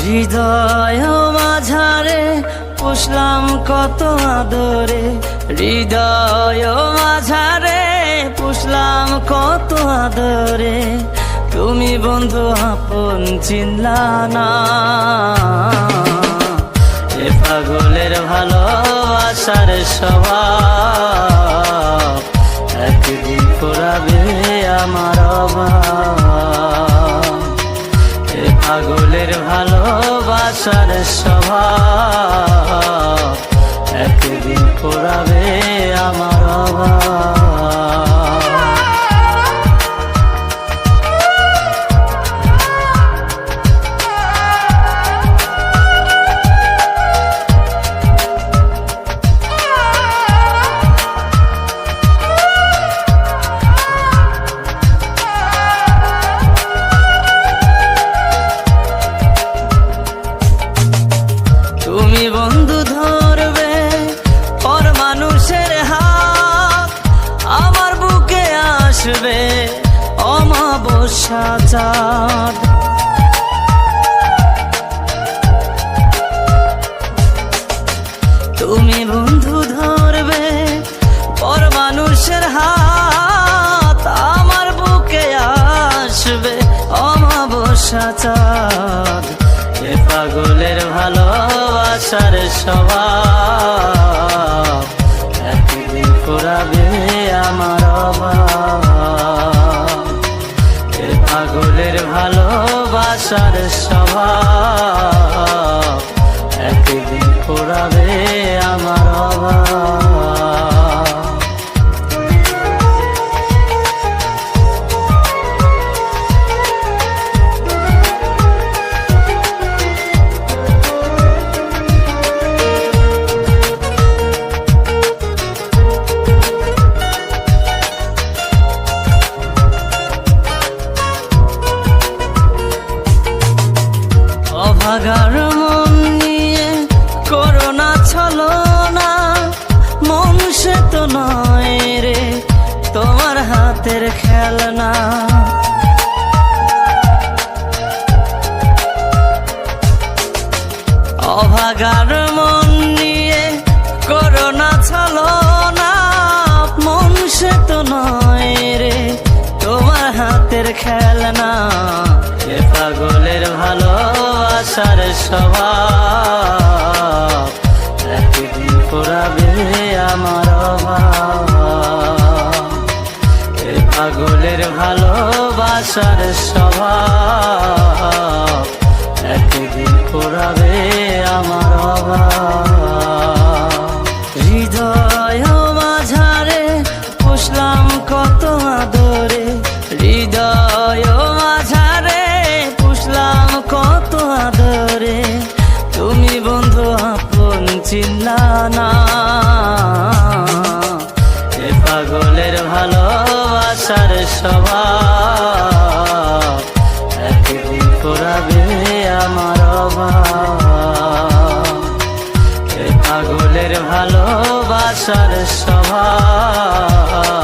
হৃদয় মাঝারে পুষলাম কত আদরে। হৃদয় মাঝারে পুষলাম কত আদরে। তুমি বন্ধু আপন চিনলা না এ পাগলের ভালোবাসার স্বভাব। একদিন ফুরাবে আমার অভাব। পাগলের ভালোবাসার স্বভাব। তুমি বন্ধু ধরবে, পর মানুষের হাত আমার বুকে আসবে, অমাবস্যা চাঁদ। তুমি বন্ধু ধরবে, পর মানুষের হাত আমার বুকে আসবে, অমাবস্যা চাঁদ। এ পাগলের ভালোবাসার স্বভাব একদিন ফুরাবে আমার অভাব। পাগলের ভালোবাসার স্বভাব একদিন ফুরাবে আমার অভাব। অভাগার মন নিয়ে করোনা ছলো না। মন সে তো নয় রে, তোমার হাতের খেলনা। অভাগার হাতের খেলনা। এ পাগলের ভালোবাসার স্বভাব। একদিন পুরাবে আমার এ পাগলের ভালোবাসার স্বভাব। একদিন পুরাবে আমার অভাব। হৃদয় মাঝারে পুষলাম কত আদরে। চিনলা না এ পাগলের ভালোবাসার স্বভাব একদিন পুরাবে আমার অভাব। এ পাগলের ভালোবাসার স্বভাব